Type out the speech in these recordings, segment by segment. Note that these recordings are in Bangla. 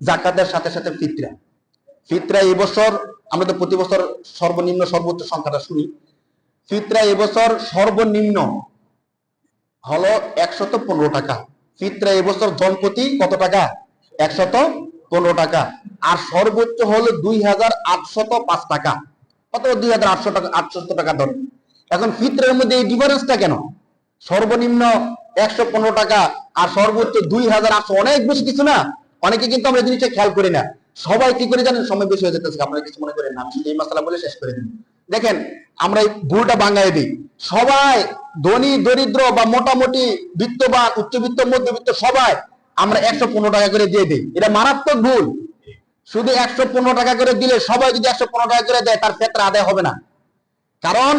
জাকাতের সাথে সাথে ফিতরা। ফিতরা এবছর আমরা তো প্রতি বছর সর্বনিম্ন সর্বোচ্চ সংখ্যাটা শুনি। ফিতরা এবছর সর্বনিম্ন হলো একশত পনেরো টাকা। ফিতরা এবছর জনপ্রতি কত টাকা? একশত পনেরো টাকা। আর সর্বোচ্চ হলো দুই হাজার আটশত পাঁচ টাকা। অথবা দুই হাজার আটশো টাকা, আটশত টাকা ধর। এখন ফিতরের মধ্যে এই ডিফারেন্সটা কেন? সর্বনিম্ন একশো পনেরো টাকা আর সর্বোচ্চ দুই হাজার আটশো অনেক বেশি কিছু না? অনেকে কিন্তু আমরা জিনিসটা খেয়াল করি না। সবাই কি করে জানেন? সময় বেশি হয়ে যেতেছে আপনারা কিছু মনে করেন না। আমি এই মশলা বলে শেষ করে দিন দেখেন, আমরা এই ভুলটা বাঙালি দিই। সবাই, ধনী, দরিদ্র বা মোটামুটি বিত্তবান, উচ্চবিত্ত, মধ্যবিত্ত, সবাই আমরা একশো পনেরো টাকা করে দিয়ে দিই। এটা মারাত্মক ভুল। শুধু একশো পনেরো টাকা করে দিলে সবাই যদি একশো পনেরো টাকা করে দেয়, তার ক্ষেত্রে আদায় হবে না। কারণ,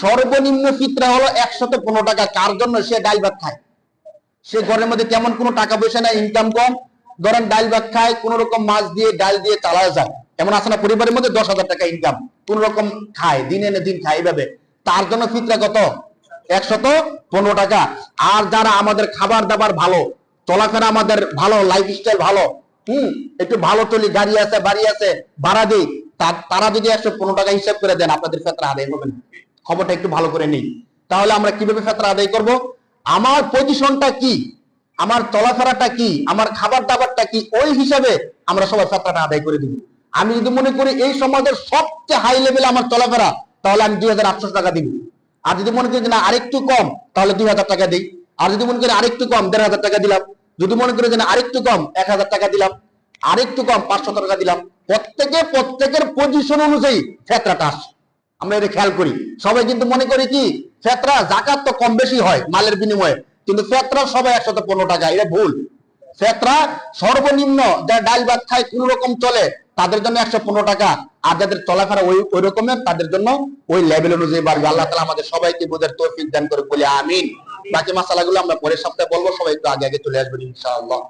সর্বনিম্ন ফিতরা হলো একশত পনেরো টাকা। কার জন্য? সে ডাল ভাত খায়। সে ঘরের মধ্যে তেমন কোনো টাকা পয়সা নাই ইনকাম কম। ধরেন ডাল ভাত খায়, কোন রকম মাছ দিয়ে ডাল দিয়ে চালা যায়। এমন আছে না? পরিবারের মধ্যে দশ হাজার টাকা ইনকাম কোন রকম খায়, দিন এনে দিন খায়, এইভাবে। তার জন্য ফিতরা কত? একশত পনেরো টাকা। আর যারা আমাদের খাবার দাবার ভালো, চলাফেরা আমাদের ভালো লাইফ স্টাইল ভালো, হম, একটু ভালো চলি, গাড়ি আছে, বাড়ি আছে, ভাড়া দিই তারা যদি একশো পনেরো টাকা হিসাব করে দেন, আপনাদের ফেতরা আদায় হবে না। খবরটা একটু ভালো করে নিই। তাহলে আমরা কীভাবে ফেতরা আদায় করব? আমার পজিশনটা কি? আমার চলাফেরাটা কি? আমার খাবার দাবারটা কি? ওই হিসাবে আমরা সবাই ফেতরাটা আদায় করে দিব। আমি যদি মনে করি এই সমাজের সবচেয়ে হাই লেভেলে আমার চলাফেরা, তাহলে আমি দুই হাজার আটশো টাকা দিব। আর যদি মনে করি না, আরেকটু কম, তাহলে দুই হাজার টাকা দিই। আর যদি মনে করি আরেকটু কম, দেড় হাজার টাকা দিলাম। যদি মনে করি যে না, আরেকটু কম, এক হাজার টাকা দিলাম। আরেকটু কম, পাঁচশো টাকা দিলাম। প্রত্যেকে, প্রত্যেকের পজিশন অনুযায়ী ফেতরাটা আসে। আমরা এটা খেয়াল করি। সবাই কিন্তু মনে করি কি, ফেতরা জাকাত তো কম বেশি হয় মালের বিনিময়ে। কিন্তু ফেতরা সবাই একশত পনেরো টাকা, এটা ভুল। ফেতরা সর্বনিম্ন যারা ডাল ভাত খায় কোন রকম চলে, তাদের জন্য একশো পনেরো টাকা। আর যাদের চলাফেরা ওই ওই রকমের, তাদের জন্য ওই লেভেল অনুযায়ী বাড়বে। আল্লাহ তালা আমাদের সবাইকে বোঝার তৌফিক দান করে বলি আমিন। বাকি মাসালাগুলো আমরা পরের সপ্তাহে বলব, সবাই একটু আগে আগে চলে আসবেন ইনশাআল্লাহ।